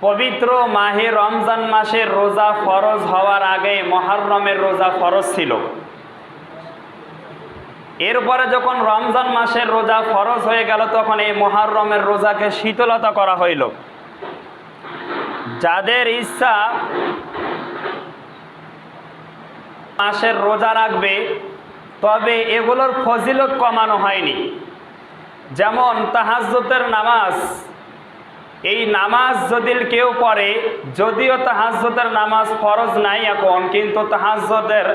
পবিত্র মাহে রমজান মাসের রোজা ফরজ হওয়ার আগে মহারমের রোজা ফরজ ছিল। এরপরে যখন রমজান মাসের রোজা ফরজ হয়ে গেল, তখন এই মহারমের রোজাকে শীতলতা করা হইল। যাদের ইচ্ছা মাসের রোজা রাখবে, তবে এগুলোর ফজিলত কমানো হয়নি। যেমন তাহাজ্জতের নামাজ এই নামাজ যদি কেউ পড়ে, যদিও তাহাজ্জতের নামাজ ফরজ নাই এখন, কিন্তু তাহাজ্জতের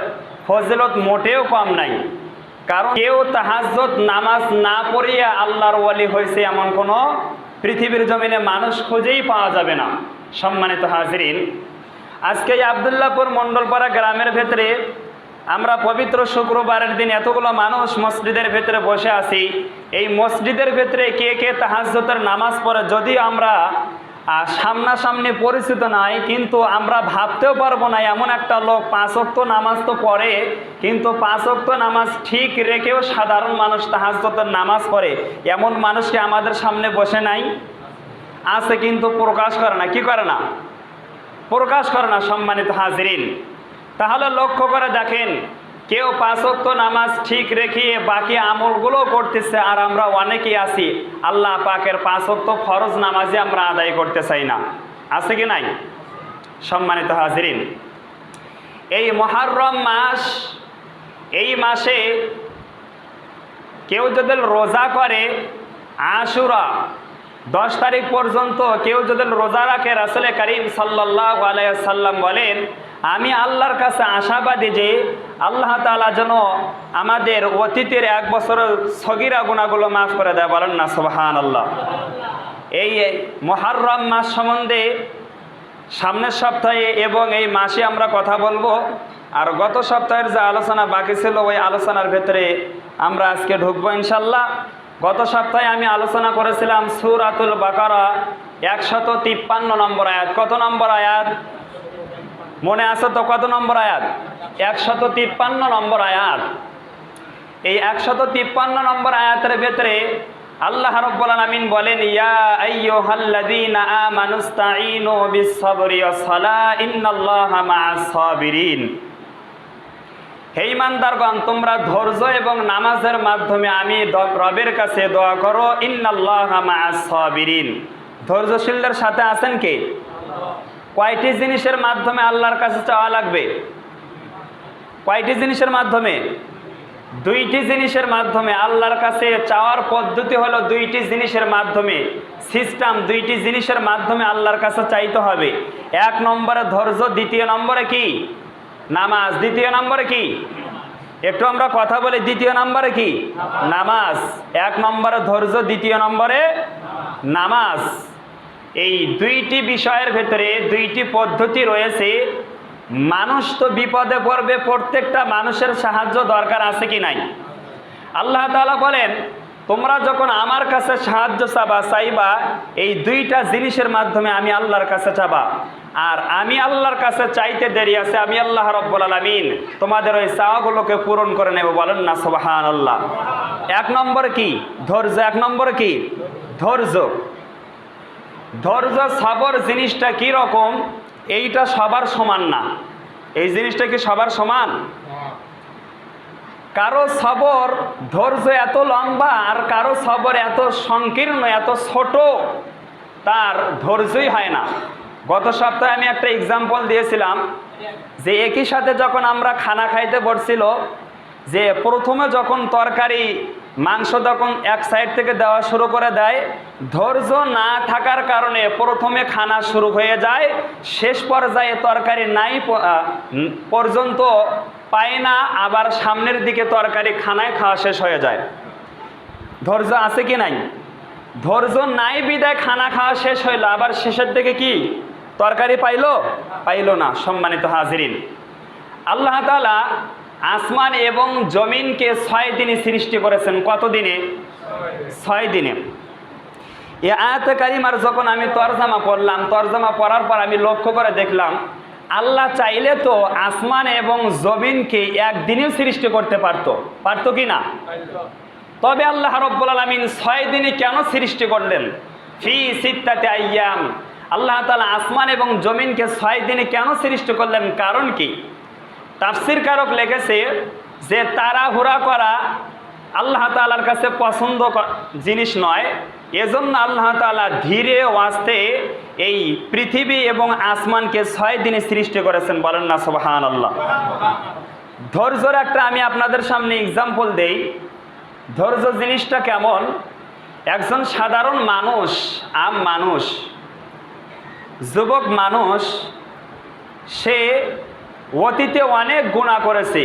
ফজিলত মোটেও কম নাই। কারণ কেউ তাহাজ্জত নামাজ না পড়িয়া আল্লাহর ওয়ালি হয়েছে এমন কোনো পৃথিবীর জমিনে মানুষ খুঁজেই পাওয়া যাবে না, সম্মানিত হাজরিন। আজকে আবদুল্লাপুর মণ্ডলপাড়া গ্রামের ভেতরে আমরা পবিত্র শুক্রবারের দিন এতগুলো মানুষ মসজিদের ভেতরে বসে আছি। এই মসজিদের ভেতরে কে কে তাহাজতের নামাজ পড়ে যদিও আমরা সামনাসামনি পরিচিত নাই, কিন্তু আমরা ভাবতেও পারব না, এমন একটা লোক পাঁচক্ত নামাজ তো পড়ে, কিন্তু পাঁচক্ত নামাজ ঠিক রেখেও সাধারণ মানুষ তাহাজতের নামাজ পড়ে। এমন মানুষকে আমাদের সামনে বসে নাই? আছে কিন্তু প্রকাশ করে না। কি করে না? প্রকাশ করে না সম্মানিত হাজরিন। তাহলে লক্ষ্য করে দেখেন, কেউ পাঁচক্ত নামাজ ঠিক রেখে বাকি আমলগুলো করতেছে আর আমরা অনেকেই আছি, আল্লাহ পাকের পাঁচক্ত ফরজ নামাজে আমরা আদায় করতে চাই না। আছে কি নাই? সম্মানিত হাজরিন, এই মহারম মাস, এই মাসে কেউ যদি রোজা করে, আশুরা, দশ তারিখ পর্যন্ত কেউ যদি রোজা রাখে, রাসুল করিম সাল্লাহ সাল্লাম বলেন আমি আল্লাহর কাছে আশাবাদী যে আল্লাহ তালা যেন আমাদের অতীতের এক বছরের সগিরা গুণাগুলো মাফ করে দেয়, বলেন না সোহান আল্লাহ এই মহারম মাস সম্বন্ধে সামনের সপ্তাহে এবং এই মাসে আমরা কথা বলব, আর গত সপ্তাহের যে আলোচনা বাকি ছিল, ওই আলোচনার ভেতরে আমরা আজকে ঢুকবো ইনশাল্লাহ গত সপ্তাহে আমি আলোচনা করেছিলাম সুরাতুল বাকারা, একশত তিপ্পান্ন নম্বর আয়াত। কত নম্বর আয়াত? মনে আছে তো কত নম্বর আয়াত? একশত তিপ্পান্ন নম্বর আয়াত। এই একশত তিপ্পান্ন নম্বর আয়াতের ভেতরে আল্লাহ রব্বুল আলামিন বলেন, ইয়া আইয়ুহাল্লাযীনা আমানুস্তাঈনু বিস-সাবরি ওয়াস-সালা ইন্নাল্লাহা মা'আস সাবিরিন। হে ইমানদারগণ, তোমরা ধৈর্য এবং নামাজের মাধ্যমে আমি রবের কাছে দোয়া করো, ইন্নাল্লাহা মা'আস সাবিরিন। ধৈর্যশীলদের সাথে আছেন কে? কয়টি জিনিসের মাধ্যমে আল্লাহর কাছে চাওয়া লাগবে? কয়টি জিনিসের মাধ্যমে? দুইটি জিনিসের মাধ্যমে আল্লাহর কাছে চাওয়ার পদ্ধতি হলো দুইটি জিনিসের মাধ্যমে সিস্টেম, দুইটি জিনিসের মাধ্যমে আল্লাহর কাছে চাইতে হবে। এক নম্বরে ধৈর্য, দ্বিতীয় নম্বরে কি? নামাজ। দ্বিতীয় নম্বরে কি? একটু আমরা কথা বলি, দ্বিতীয় নম্বরে কি? নামাজ। এক নম্বরে ধৈর্য, দ্বিতীয় নম্বরে নামাজ। এই দুইটি বিষয়ের ভেতরে দুইটি পদ্ধতি রয়েছে। মানুষ তো বিপদে পড়বে, প্রত্যেকটা মানুষের সাহায্য দরকার আছে কি নাই? আল্লাহ তাআলা বলেন, তোমরা যখন আমার কাছে সাহায্য চাবা, চাইবা, এই দুইটা জিনিসের মাধ্যমে আমি আল্লাহর কাছে চাবা। আর আমি আল্লাহর কাছে চাইতে দেরি আছে, আমি আল্লাহ রব্বুল আলামিন তোমাদের ওই চাওয়াগুলোকে পূরণ করে নেব। বলেন না সুবহান আল্লাহ এক নম্বর কি? ধৈর্য। এক নম্বর কি? ধৈর্য। ধৈর্য, সবর জিনিসটা কি রকম? এইটা সবার সমান না। এই জিনিসটা কি সবার সমান? কারও সবর ধৈর্য এত লম্বা আর কারও সবর এত সংকীর্ণ, এত ছোট, তার ধৈর্যই হয় না। গত সপ্তাহে আমি একটা এক্সাম্পল দিয়েছিলাম যে একই সাথে যখন আমরা খানা খাইতে বসছিল, যে প্রথমে যখন তরকারি মাংস তখন এক সাইড থেকে দেওয়া শুরু করে দেয়, ধৈর্য না থাকার কারণে প্রথমে খানা শুরু হয়ে যায়, শেষ পর্যায়ে তরকারি নাই পর্যন্ত পায় না, আবার সামনের দিকে তরকারি খানায় খাওয়া শেষ হয়ে যায়। ধৈর্য আছে কি নাই? ধৈর্য নাই বিদায় খানা খাওয়া শেষ হইল, আবার শেষের দিকে কি? তরকারি পাইলো? পাইলো না, সম্মানিত হাজিরিন। আল্লাহ তাআলা আসমান এবং জমিনকে ছয় দিনে সৃষ্টি করেছেন। কত দিনে ছয় দিনে। এ আয়াত কারিমার যখন আমি তরজামা পড়লাম, তরজামা পড়ার পর আমি লক্ষ্য করে দেখলাম, আল্লাহ চাইলে তো আসমান এবং জমিনকে একদিনেও সৃষ্টি করতে পারতো। পারতো কি না? তবে আল্লাহ রব্বুল আলমিন ছয় দিনে কেন সৃষ্টি করলেন? ফি সিত্তাতে আইয়াম। আল্লাহ তালা আসমান এবং জমিনকে ছয় দিনে কেন সৃষ্টি করলেন? কারণ কি? তাফসির কারক লেগেছে যে তাড়াহুড়া করা আল্লাহ তালার কাছে পছন্দ জিনিস নয়। এজন্য আল্লাহ তালা ধীরে ওয়াস্তে এই পৃথিবী এবং আসমানকে ছয় দিনে সৃষ্টি করেছেন। বলেন না সোহান আল্লাহ ধৈর্যর একটা আমি আপনাদের সামনে এক্সাম্পল দেই। ধৈর্য জিনিসটা কেমন? একজন সাধারণ মানুষ, আম মানুষ, যুবক মানুষ, সে অতীতে অনেক গুণা করেছে।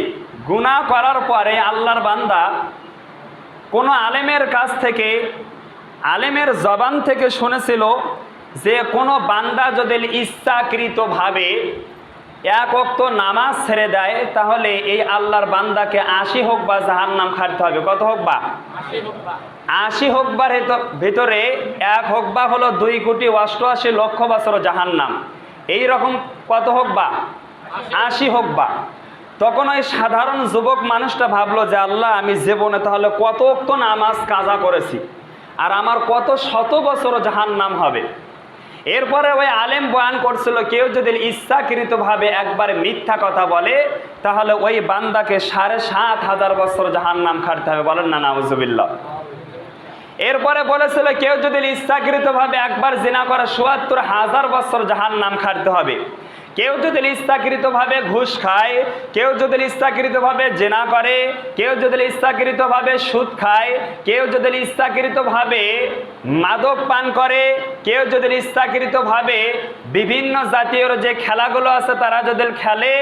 গুণা করার পরে আল্লাহর বান্দা কোনো আলেমের কাছ থেকে, আলেমের জবান থেকে শুনেছিল যে কোনো বান্দা যদি ইচ্ছাকৃতভাবে এক অক্ত নামাজ ছেড়ে দেয়, তাহলে এই আল্লাহর বান্দাকে আশি হোক বা জাহান নাম খাটতে হবে। কত হোক বা? আশি হোকবার ভিতরে এক হোক বা হলো দুই কোটি অষ্টআশি লক্ষ বছর জাহান নাম এইরকম কত হোক বা? আশি হোক বা। তখন ওই সাধারণ যুবক মানুষটা ভাবলো যে, আল্লাহ, আমি জীবনে তাহলে কত অক্ত নামাজ কাজা করেছি আর আমার কত শত বছর জাহান নাম হবে। এরপরে ওই আলেম বয়ান করছিল, কেউ যদি ইচ্ছাকৃতভাবে একবার মিথ্যা কথা বলে, তাহলে ওই বান্দাকে সাড়ে সাত হাজার বছর জাহান নাম খাটতে হবে। বলেন না, নাউজুবিল্লাহ। এরপরে বলেছিল, কেউ যদি ইচ্ছাকৃতভাবে একবার জিনা করে চুয়াত্তর হাজার বছর জাহান নাম খাটতে হবে। কেউ যদি ইচ্ছাকৃতভাবে ঘুষ খায়, কেউ যদি ইচ্ছাকৃতভাবে জেনা করে, কেউ যদি ইচ্ছাকৃতভাবে সুদ খায়, কেউ যদি ইচ্ছাকৃতভাবে মাদক পান করে, কেউ যদি ইচ্ছাকৃতভাবে বিভিন্ন জাতীয় যে খেলাগুলো আছে তারা যদি খেলে,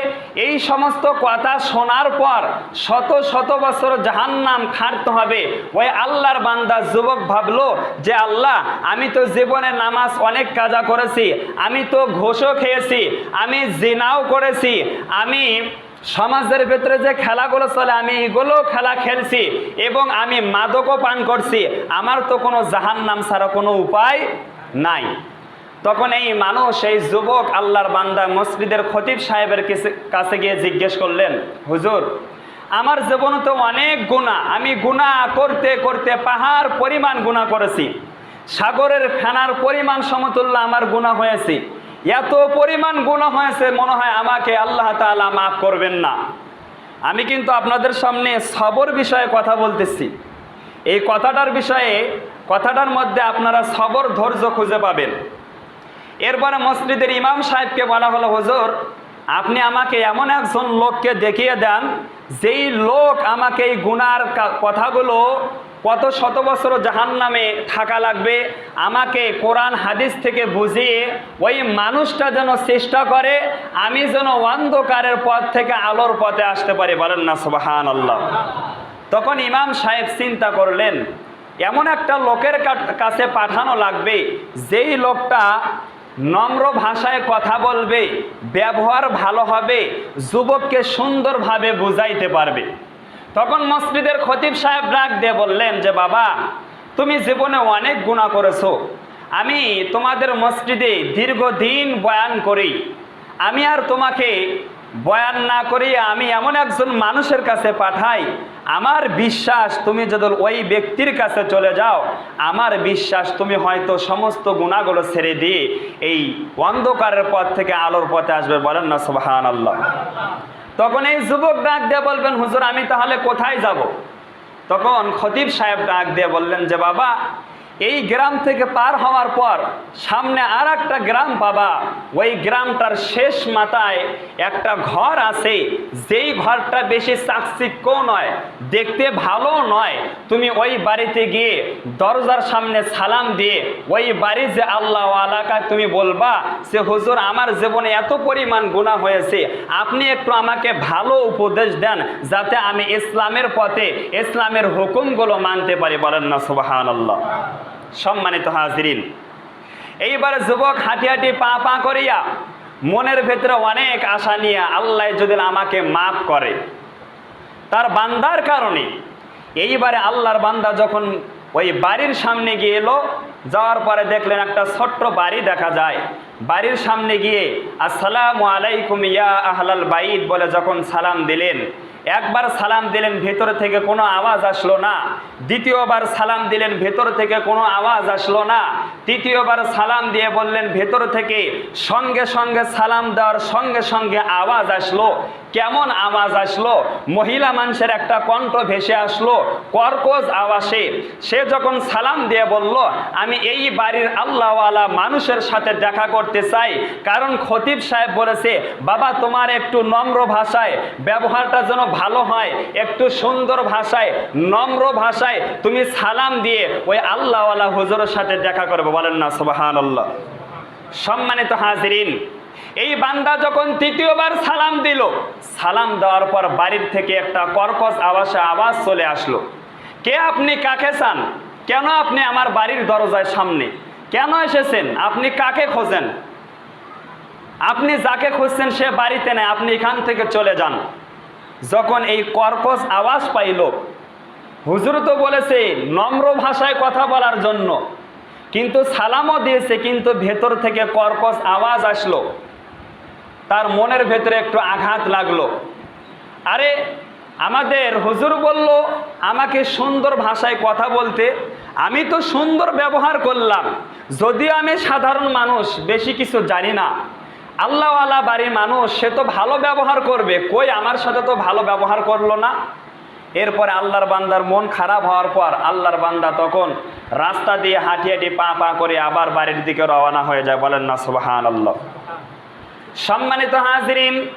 এই সমস্ত কথা শোনার পর শত শত বছর জাহান্নাম খাটতে হবে। ওই আল্লাহর বান্দা যুবক ভাবলো যে, আল্লাহ, আমি তো জীবনে নামাজ অনেক কাজা করেছি, আমি তো ঘোষও খেয়েছি, আমি জিনাও করেছি, আমি সমাজের ভেতরে যে খেলাগুলো চলে, আমি এগুলো খেলা খেলছি এবং আমি মাদকও পান করছি। আমার তো কোনো জাহান নাম ছাড়া কোনো উপায় নাই। তখন এই মানুষ, এই যুবক আল্লাহর বান্দা মসজিদের খতিব সাহেবের কাছে- গিয়ে জিজ্ঞেস করলেন, হুজুর, আমার জীবনে তো অনেক গুণা আমি গুণা করতে করতে পাহাড় পরিমাণ গুণা করেছি। সাগরের ফেনার পরিমাণ সমতুল্য আমার গুণা হয়েছে। এত পরিমাণ গুণা হয়েছে, মনে হয় আমাকে আল্লাহ তাআলা মাফ করবেন না। আমি কিন্তু আপনাদের সামনে সবর বিষয়ে কথা বলতেছি। এই কথাটার বিষয়ে, কথাটার মধ্যে আপনারা সবর, ধৈর্য খুঁজে পাবেন। এরপরে মসজিদের ইমাম সাহেবকে বলা হলো, হুজুর, আপনি আমাকে এমন একজন লোককে দেখিয়ে দেন, যেই লোক আমাকে এই গুনার কথাগুলো কত শত বছর জাহান নামে থাকা লাগবে, আমাকে কোরআন, হাদিস থেকে বুঝিয়ে ওই মানুষটা যেন চেষ্টা করে, আমি যেন অন্ধকারের পথ থেকে আলোর পথে আসতে পারি। বলেন না সুবাহান আল্লাহ তখন ইমাম সাহেব চিন্তা করলেন, এমন একটা লোকের কাছে পাঠানো লাগবে, যেই লোকটা নম্র ভাষায় কথা বলবে, ব্যবহার ভালো হবে, যুবককে সুন্দরভাবে বুঝাইতে পারবে। তখন মসজিদের খতিব সাহেব ডাক দিয়ে বললেন যে, বাবা, তুমি জীবনে অনেক গুণা করেছ। আমি তোমাদের মসজিদে দীর্ঘদিন বয়ান করি। আমি আর তোমাকে বয়ান না করি আমি এমন একজন মানুষের কাছে পাঠাই আমার বিশ্বাস তুমি যদি ওই ব্যক্তির কাছে চলে যাও। আমার বিশ্বাস তুমি হয়তো সমস্ত গুণাগুলো ছেড়ে দিয়ে এই অন্ধকারের পথ থেকে আলোর পথে আসবে বলেন না সুবাহান আল্লাহ তখন এই যুবক ডাক দিয়ে বলবেন, হুজুর, আমি তাহলে কোথায় যাব? তখন খতিব সাহেব ডাক দিয়ে বললেন যে, বাবা এই গ্রাম থেকে পার হওয়ার পর সামনে আর একটা গ্রাম পাবা। ওই গ্রামটার শেষ মাথায় একটা ঘর আছে। যেই ঘরটা বেশি চাকচিক্য নয়, দেখতে ভালো নয়। তুমি ওই বাড়িতে গিয়ে দরজার সামনে সালাম দিয়ে ওই বাড়ি যে আল্লাহ আলাকা তুমি বলবা যে, হুজুর, আমার জীবনে এত পরিমাণ গুণা হয়েছে। আপনি একটু আমাকে ভালো উপদেশ দেন যাতে আমি ইসলামের পথে ইসলামের হুকুমগুলো মানতে পারি। বলেন না সুবাহান আল্লাহ সম্মানিত হাজিরিন। এইবার যুবক হাঁটি হাঁটি পা পা করিয়া মনের ভেতরে অনেক আশা নিয়ে আল্লাহ যদি আমাকে মাফ করে, তার বান্দার কারণে এইবারে আল্লাহর বান্দা যখন ওই বাড়ির সামনে গিয়ে এলো, যাওয়ার পরে দেখলেন একটা ছোট্ট বাড়ি দেখা যায়। বাড়ির সামনে গিয়ে, আসসালামু আলাইকুম ইয়া আহলাল বাইদ বলে যখন সালাম দিলেন একবার সালাম দিলেন, ভেতর থেকে কোনো আওয়াজ আসলো না। দ্বিতীয়বার সালাম দিলেন, ভেতর থেকে কোনো আওয়াজ আসলো না। তৃতীয়বার সালাম দিয়ে বললেন, ভেতর থেকে সঙ্গে সঙ্গে সালাম দেওয়ার সঙ্গে সঙ্গে আওয়াজ আসলো। কেমন আওয়াজ আসলো? মহিলা মানুষের একটা কণ্ঠ ভেসে আসলো কর্কজ আওয়াজে। সে যখন সালাম দিয়ে বলল, আমি এই বাড়ির আল্লাহওয়ালা মানুষের সাথে দেখা করতে চাই। কারণ খতিব সাহেব বলেছে, বাবা, তোমার একটু নম্র ভাষায় ব্যবহারটা যেন ভালো হয়, একটু সুন্দর ভাষায়, নম্র ভাষায় তুমি সালাম দিয়ে ওই আল্লাহওয়ালা হুজুরের সাথে দেখা করবে। বলেন না সুবাহান আল্লাহ সম্মানিত হাজিরিন এই বান্দা যখন তৃতীয়বার সালাম দিল, সালাম দেওয়ার পর বাড়ির থেকে একটা কর্কশ আওয়াজে আওয়াজ চলে আসলো। কে আপনি, কাকে চান? কেন আপনি আমার বাড়ির দরজায় সামনে? কেন এসেছেন? আপনি কাকে খোঁজেন? আপনি যাকে খুঁজছেন সে বাড়িতে নেই, আপনি এখান থেকে চলে যান। যখন এই কর্কশ আওয়াজ পাইল, হুজুর তো বলেছে, নম্র ভাষায় কথা বলার জন্য। কিন্তু সালামও দিয়েছে, কিন্তু ভেতর থেকে কর্কশ আওয়াজ আসলো। তার মনের ভেতরে একটু আঘাত লাগল। আরে, আমাদের হুজুর বলল, আমাকে সুন্দর ভাষায় কথা বলতে। আমি তো সুন্দর ব্যবহার করলাম। যদিও আমি সাধারণ মানুষ, বেশি কিছু জানি না। আল্লাহওয়ালা বাড়ির মানুষ, সে তো ভালো ব্যবহার করবে। কই আমার সাথে তো ভালো ব্যবহার করল না? এরপরে আল্লাহর বান্দার মন খারাপ হওয়ার পর আল্লাহর বান্দা তখন রাস্তা দিয়ে হাঁটি হাঁটি পা পা করে আবার বাড়ির দিকে রওনা হয়ে যায়। বলেন না সুবাহান আল্লাহ সম্মানিত হাজরিন,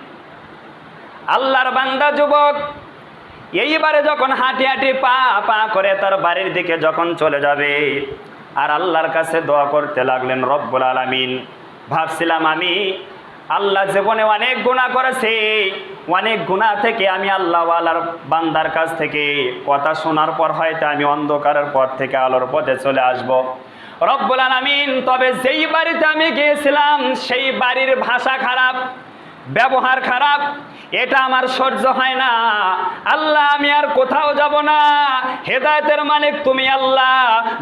আল্লাহর বান্দা যুবক, এইবারে যখন হাঁটি হাঁটি পা পা করে তার বাড়ির দিকে যখন চলে যাবে, আর আল্লাহর কাছে দোয়া করতে লাগলেন, রব্বুল আলামিন। ভাবছিলাম আমি, আল্লাহ জীবনে অনেক গুণা করেছে, অনেক গুণা থেকে আমি আল্লাহ আল্লাহওয়ালার বান্দার কাছ থেকে কথা শোনার পর হয়তো আমি অন্ধকারের পর থেকে আলোর পথে চলে আসব। রব্বুল আলামিন, তবে যেই বাড়িতে আমি গিয়েছিলাম, সেই বাড়ির ভাষা খারাপ, ব্যবহার খারাপ, এটা আমার সহ্য হয় না। আল্লাহ, আমি আর কোথাও যাব না। হেদায়তের মালিক তুমি আল্লাহ।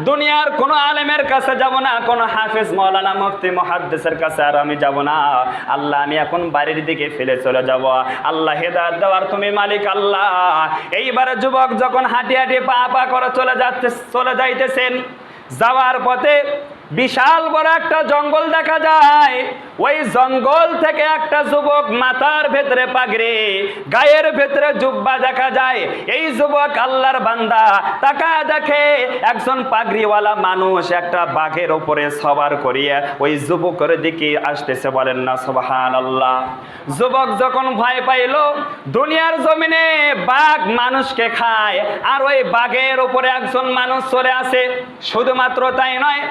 দুনিয়ার কোনো আলেমের কাছে যাব না, কোনো হাফেজ, মৌলানা, মুফতি মহাদ্দেশের কাছে আর আমি যাব না। আল্লাহ, আমি এখন বাড়ির দিকে ফেলে চলে যাব। আল্লাহ, হেদায়ত দেওয়ার তুমি মালিক আল্লাহ। এইবারে যুবক যখন হাঁটি হাঁটি পা পা করে চলে যাচ্ছে, চলে যাইতেছেন যাওয়ার পথে বিশাল বড় একটা জঙ্গল দেখা যায়। ওই জঙ্গল থেকে একটা যুবক মাথার ভেতরে পাগড়ে, গায়ের ভেতরে জুব্বা দেখা যায়। এই যুবক আল্লাহর বান্দা তাকা দেখে একজন পাগড়িওয়ালা মানুষ একটা বাঘের উপরে সবার করিয়ে ওই যুবকের দিকে আসতেছে, বলেন না সুবহান আল্লাহ যুবক যখন ভয় পাইল, দুনিয়ার জমিনে বাঘ মানুষকে খায়, আর ওই বাঘের উপরে একজন মানুষ চলে আসে। শুধুমাত্র তাই নয়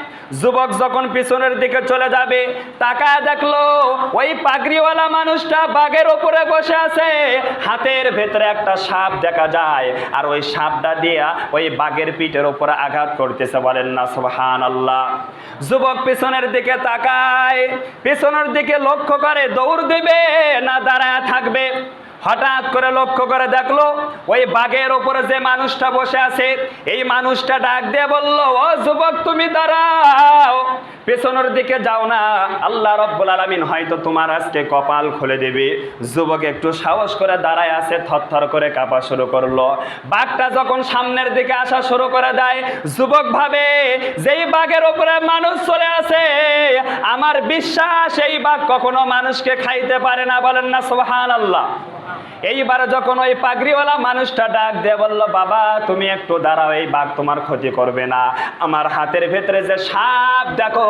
যুবক যখন পিছনের দিকে চলে যাবে, তাকায় দেখল ওই পাগড়িওয়ালা মানুষটা বাঘের উপরে বসে আছে। হাতের ভেতরে একটা সাপ দেখা যায়, আর ওই সাপটা দিয়া ওই বাঘের পিঠের উপরে আঘাত করতেছে, বলেন না সোহান আল্লাহ যুবক পিছনের দিকে তাকায়, পিছনের দিকে লক্ষ্য করে দৌড় দিবে না দাঁড়ায় থাকবে। হঠাৎ করে লক্ষ্য করে দেখল, ওই বাঘের ওপরে যে মানুষটা বসে আছে, এই মানুষটা ডাক দিয়ে বলল, ও যুবক, তুমি দাঁড়াও। পেছনের দিকে যাও না। আল্লাহ রব্বুল আলমিন হয়তো তোমার আজকে কপাল খুলে দেবে। যুবক একটু সাহস করে দাঁড়ায় আছে, থরথর করে কাঁপা শুরু করল। বাঘটা যখন সামনের দিকে আসা শুরু করে দেয়, যুবক ভাবে, যেই বাঘের ওপরে মানুষ চলে আসে আমার বিশ্বাস এই বাঘ কখনো মানুষকে খাইতে পারে না। বলেন না সোহান আল্লাহ এইবার যখন ওই পাগড়িওয়ালা মানুষটা ডাক দিয়ে বলল, বাবা, তুমি একটু দাঁড়াও, এই বাঘ তোমার ক্ষতি করবে না। আমার হাতের ভেতরে যে সাপ, দেখো,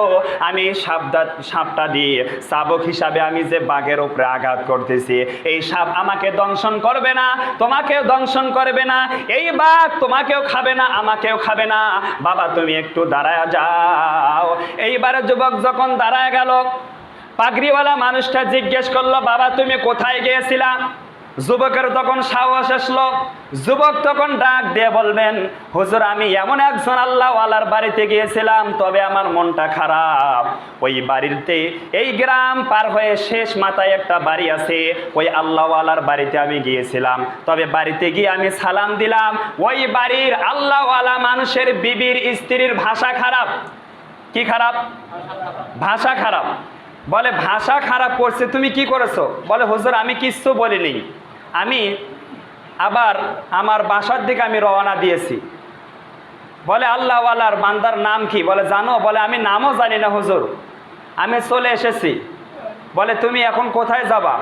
আমি সাপটা সাপটা দিয়ে শাবক হিসাবে আমি যে বাঘের উপরে আঘাত করতেছি, এই সাপ আমাকে দংশন করবে না, তোমাকেও দংশন করবে না, এই বাঘ তোমাকেও খাবে না, আমাকেও খাবে না। বাবা, তুমি একটু দাঁড়ায় যাও। এইবারে যুবক যখন দাঁড়ায় গেল, পাগড়িওয়ালা মানুষটা জিজ্ঞেস করল, বাবা, তুমি কোথায় গিয়েছিলা? যুবকের তখন সাহস আসলো। যুবক তখন ডাক দিয়ে বলবেন, হুজুর, আমি এমন একজন আল্লাহওয়ালার বাড়িতে গিয়েছিলাম, তবে আমার মনটা খারাপ। ওই বাড়িতে, এই গ্রাম পার হয়ে শেষ মাথায় একটা বাড়ি আছে, ওই আল্লাহওয়ালার বাড়িতে আমি গিয়েছিলাম। তবে বাড়িতে গিয়ে আমি সালাম দিলাম, ওই বাড়ির আল্লাহওয়ালা মানুষের বিবির স্ত্রীর ভাষা খারাপ। কি খারাপ? ভাষা খারাপ। বলে, ভাষা খারাপ করছে, তুমি কি করেছ? বলে, হুজুর, আমি কিচ্ছু বলিনি। আমি আবার আমার বাসার দিকে আমি রওনা দিয়েছি। বলে আল্লাহওয়ালার বান্দার নাম কি? বলে, জানো? বলে, আমি নামও জানি না, হুজুর। আমি চলে এসেছি। বলে, তুমি এখন কোথায় যাবা?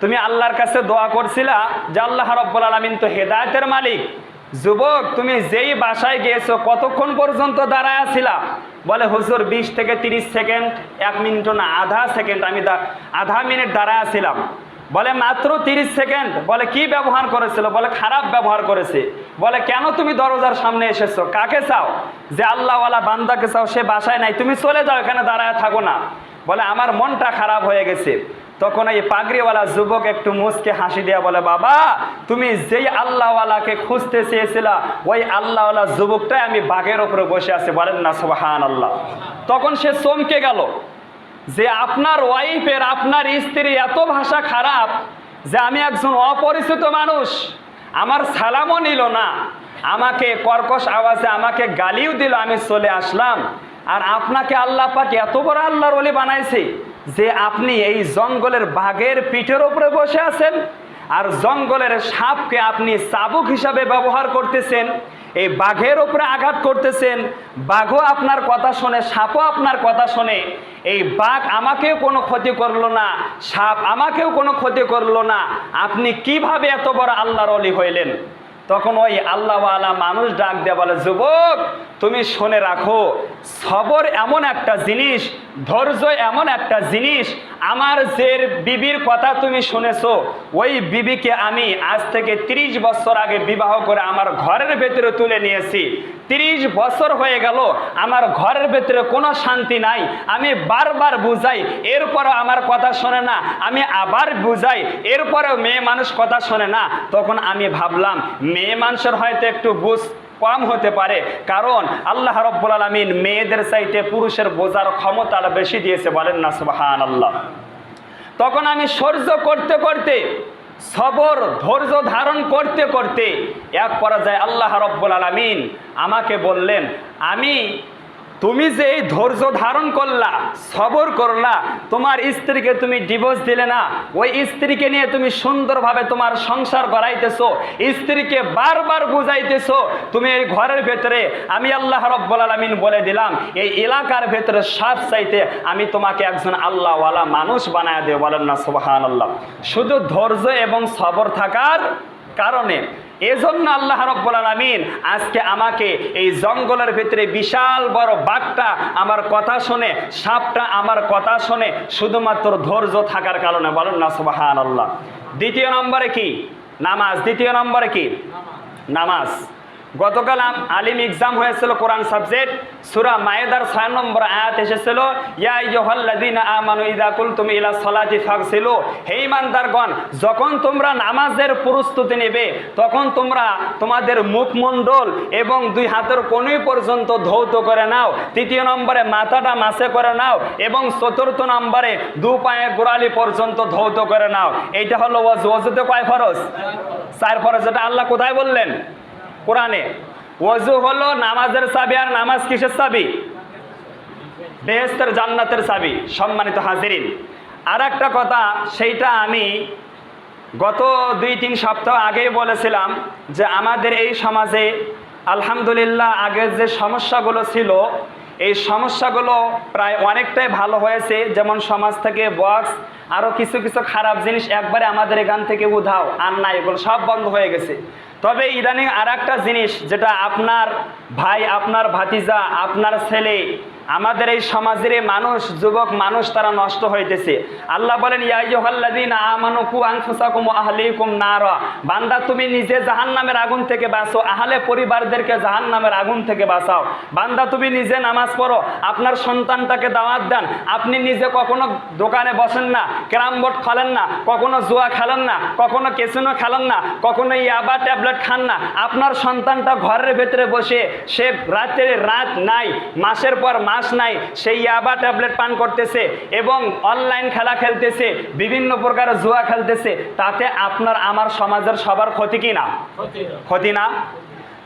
তুমি আল্লাহর কাছে দোয়া করছিলা যে আল্লাহ রব্বুল আলমিন তো হেদায়তের মালিক। যুবক, তুমি যেই বাসায় গিয়েছো কতক্ষণ পর্যন্ত দাঁড়ায় আছিলা? বলে, হুজুর, বিশ থেকে তিরিশ সেকেন্ড, এক মিনিট না, আধা সেকেন্ড আমি আধা মিনিট দাঁড়ায় আছিলাম। বলে, মাত্র তিরিশ সেকেন্ড। বলে, কি ব্যবহার করেছিল? বলে, খারাপ ব্যবহার করেছে। বলে, কেন তুমি দরজার সামনে এসেছ? কাকে চাও? যে আল্লাহওয়ালা বান্দাকে চাও, সে বাসায় নাই। তুমি চলে যাও, এখানে দাঁড়ায় থাকো না। বলে, আমার মনটা খারাপ হয়ে গেছে। তখন এই পাগড়িওয়ালা যুবক একটু মুসকে হাসি দিয়া বলে, বাবা, তুমি যেই আল্লাহওয়ালাকে খুঁজতে চেয়েছিলা, ওই আল্লাহওয়ালা যুবকটাই আমি বাঘের ওপরে বসে আছি। বলেন না সুবাহান আল্লাহ তখন সে চমকে গেল। যে আপনার ওয়াইফের, আপনার স্ত্রী এত ভাষা খারাপ যে আমি একজন অপরিচিত মানুষ, আমার সালামও নিল না। আমাকে কর্কশ আওয়াজে আমাকে গালিও দিল, আমি চলে আসলাম। আর আপনাকে আল্লাহ পাক এত বড় আল্লাহর ওলি বানাইছে যে আপনি এই জঙ্গলের বাঘের পিঠের উপরে বসে আছেন। আর জঙ্গলের সাপকে আপনি চাবুক হিসাবে ব্যবহার করতেছেন। এই বাঘের উপরে আঘাত করতেছেন। বাঘও আপনার কথা শোনে, সাপও আপনার কথা শোনে। এই বাঘ আমাকেও কোনো ক্ষতি করল না, সাপ আমাকেও কোনো ক্ষতি করল না। আপনি কীভাবে এত বড় আল্লাহর অলি হইলেন? তখন ওই আল্লাহওয়ালা মানুষ ডাক দিয়ে বলে, যুবক, তুমি শুনে রাখো, সবর এমন একটা জিনিস ধৈর্য এমন একটা জিনিস, আমার যে বিবির কথা তুমি শুনেছো, ওই বিবিকে আমি আজ থেকে ৩০ বছর আগে বিবাহ করে আমার ঘরের ভেতরে তুলে নিয়েছি। ৩০ বছর হয়ে গেল, আমার ঘরের ভেতরে কোনো শান্তি নাই, আমি বারবার বুঝাই, এরপরও আমার কথা শোনে না, আমি আবার বুঝাই, এরপরেও মেয়ে মানুষ কথা শোনে না। তখন আমি ভাবলাম, মেয়ে মানুষের হয়তো একটু বুঝ কম হতে পারে। কারণ আল্লাহ রব্বুল আলমিন মেয়েদের চাইতে পুরুষের বোঝার ক্ষমতা বেশি দিয়েছে, বলেন না সুবাহান আল্লাহ তখন আমি সহ্য করতে করতে, সবর, ধৈর্য ধারণ করতে করতে এক পর্যায়ে আল্লাহ রব্বুল আলমিন আমাকে বললেন, আমি তুমি যে এই ধৈর্য ধারণ করলা, সবর করলা, তোমার স্ত্রীকে তুমি ডিভোর্স দিলে না, ওই স্ত্রীকে নিয়ে তুমি সুন্দরভাবে তোমার সংসার করাইতেছো স্ত্রীকে বারবার বুঝাইতেছো, তুমি এই ঘরের ভেতরে, আমি আল্লাহ রব্বুল আলমিন বলে দিলাম, এই এলাকার ভেতরে সব চাইতে আমি তোমাকে একজন আল্লাহওয়ালা মানুষ বানায় দেব, বলেন না সুবাহান আল্লাহ শুধু ধৈর্য এবং সবর থাকার কারণে। এজন্য আল্লাহ রব্বুল আলমিন আজকে আমাকে এই জঙ্গলের ভিতরে বিশাল বড় বাঘটা আমার কথা শুনে, সাপটা আমার কথা শুনে শুধুমাত্র ধৈর্য থাকার কারণে বলেন না সুবাহান আল্লাহ দ্বিতীয় নম্বরে কি? নামাজ। দ্বিতীয় নম্বরে কি? নামাজ। গতকাল আলিম এক্সাম হয়েছিল কোরআন সাবজেক্ট সুরা মায়েদার ছয় নম্বর আয়াত এসেছিল, ইয়া ইয়ুহাল্লাযীনা আমানু ইযা কুলতুম ইলা সলাতি ফাগসিলু, হে ঈমানদারগণ যখন তোমরা নামাজের প্রস্তুতি নেবে, তখন তোমরা তোমাদের মুখমণ্ডল এবং দুই হাতের কোণই পর্যন্ত ধৌত করে নাও। তৃতীয় নম্বরে মাথাটা মাসে করে নাও এবং চতুর্থ নম্বরে দু পায়ে গোড়ালি পর্যন্ত ধৌত করে নাও। এইটা হলো ওয়াজ। ওয়াজুতে কয় ফরজ? চার ফরজ। যেটা আল্লাহ কোথায় বললেন? কোরআনে। ওযু হলো নামাজের চাবি আর নামাজ কিসের চাবি? বেহেস্তের জান্নাতের চাবি, সম্মানিত হাজিরিন। আর একটা কথা, সেইটা আমি গত দুই, তিন সপ্তাহ আগেই বলেছিলাম যে আমাদের এই সমাজে আলহামদুলিল্লাহ আগের যে সমস্যাগুলো ছিল, এই সমস্যাগুলো প্রায় অনেকটাই ভালো হয়েছে। যেমন সমাজ থেকে বক্স আরও কিছু কিছু খারাপ জিনিস একবারে আমাদের এখান থেকে উধাও, আর নাই এগুলো সব বন্ধ হয়ে গেছে। তবে ইদানিং আর জিনিস যেটা আপনার ভাই আপনার ভাতিজা আপনার ছেলে আমাদের এই সমাজের মানুষ, যুবক, মানুষ তারা নষ্ট হইতেছে। আল্লাহ বলেন বান্দা, তুমি নিজে জাহান্নামের আগুন থেকে বাঁচো, আহলে পরিবারদেরকে জাহান্নামের আগুন থেকে বাঁচাও। বান্দা, তুমি নিজে নামাজ পড়ো, আপনার সন্তানটাকে দাওয়াত দেন। আপনি নিজে কখনো দোকানে বসেন না, ক্যারাম বোর্ড খেলেন না, কখনো জুয়া খেলেন না, কখনো কেসিনো খেলেন না, কখনো ইয়াবা ট্যাবলেট খান না। আপনার সন্তানটা ঘরের ভেতরে বসে, সে রাতের রাত নাই, মাসের পর মাস নাই সেই ইয়াবা ট্যাবলেট পান করতেছে এবং অনলাইন খেলা খেলতেছে বিভিন্ন প্রকার জুয়া খেলতেছে তাতে আপনার আমার সমাজের সবার ক্ষতি কি না? ক্ষতি না।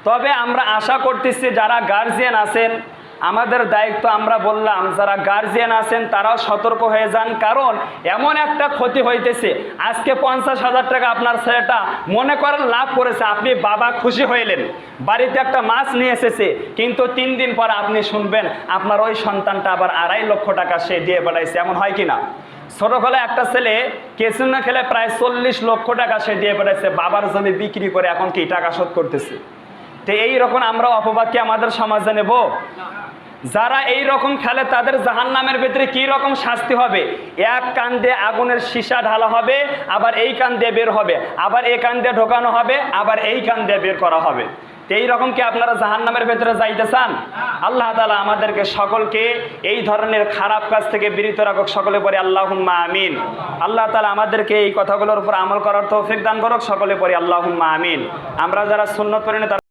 তবে আমরা আশা করতেছি যারা গার্জিয়ান আছেন আমাদের দায়িত্ব আমরা বললাম, যারা গার্জিয়ান আছেন তারাও সতর্ক হয়ে যান, কারণ এমন একটা ক্ষতি হইতেছে। আজকে পঞ্চাশ হাজার টাকা আপনার ছেলেটা মনে করেন লাভ করেছে, আপনি বাবা খুশি হইলেন। বাড়িতে একটা মাছ নিয়ে এসেছে, কিন্তু তিন দিন পর আপনি শুনবেন, আপনার ওই সন্তানটা আবার আড়াই লক্ষ টাকা সে দিয়ে বেড়াইছে এমন হয় কি না ছোটবেলায় একটা ছেলে কেসুনা খেলে প্রায় চল্লিশ লক্ষ টাকা সে দিয়ে বেড়াইছে বাবার জমি বিক্রি করে এখন কি টাকা শোধ করতেছে? তো এই রকম আমরা অপবাদ কি আমাদের সমাজে নেব। যারা এই রকম খেলে তাদের জাহান নামের ভিতরে কি রকম শাস্তি হবে? এক কান দিয়ে আগুনের সীসা ঢালা হবে, আবার এই কান দিয়ে বের হবে, আবার এই কান দিয়ে ঢোকানো হবে, আবার এই কান দিয়ে বের করা হবে। এই রকম কি আপনারা জাহান নামের ভেতরে যাইতে চান? আল্লাহ তালা আমাদেরকে সকলকে এই ধরনের খারাপ কাজ থেকে বিরত রাখক, সকলে পরে আল্লাহ আমিন। আল্লাহ তালা আমাদেরকে এই কথাগুলোর উপর আমল করার তৌফিক দান করুক, সকলে পরে আল্লাহ আমিন। আমরা যারা শূন্য পরিণত